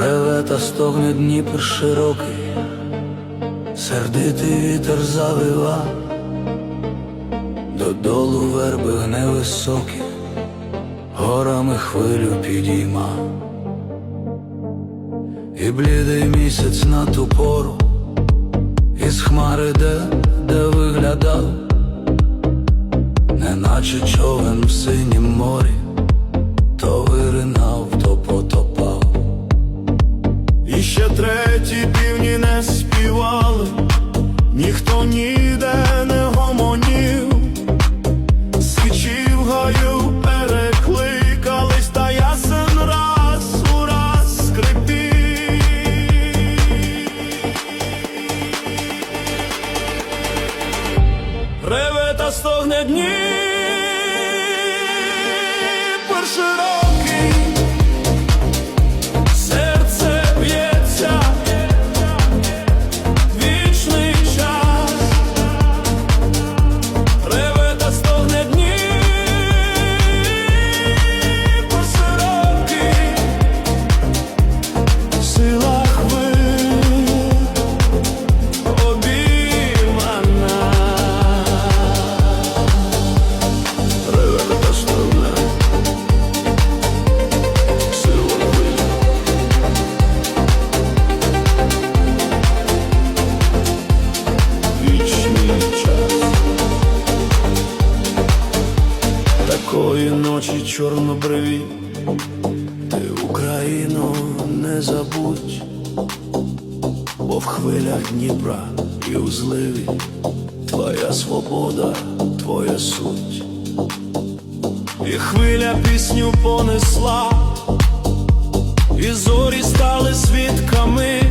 Реве стогне Дніпр широкий, сердитий вітер завива, додолу верби гне високі, горами хвилю підійма, і блідий місяць на ту пору, із хмари де, де виглядав, неначе човен в синім морі, то виринав, то потопав. І ще треті півні не співали, ніхто ніде Реве та стогне Дніпр широкий, Ночі чорнобриві, ти Україну не забудь, бо в хвилях Дніпра і у зливі твоя свобода, твоя суть. І хвиля пісню понесла, і зорі стали свідками.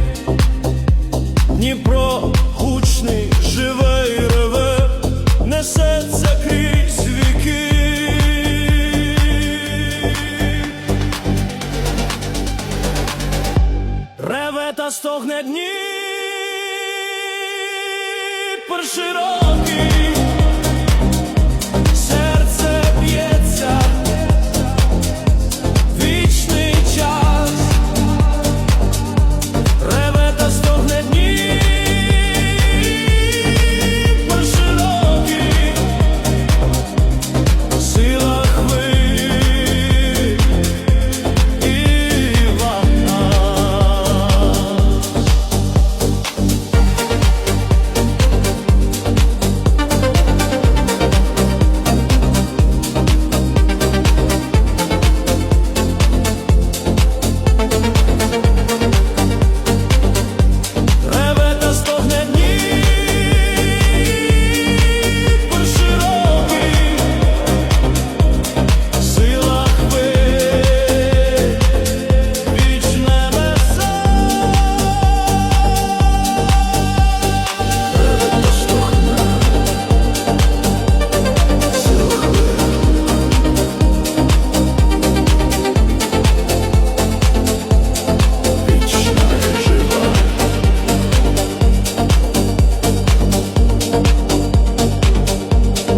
стогне дні перші роки.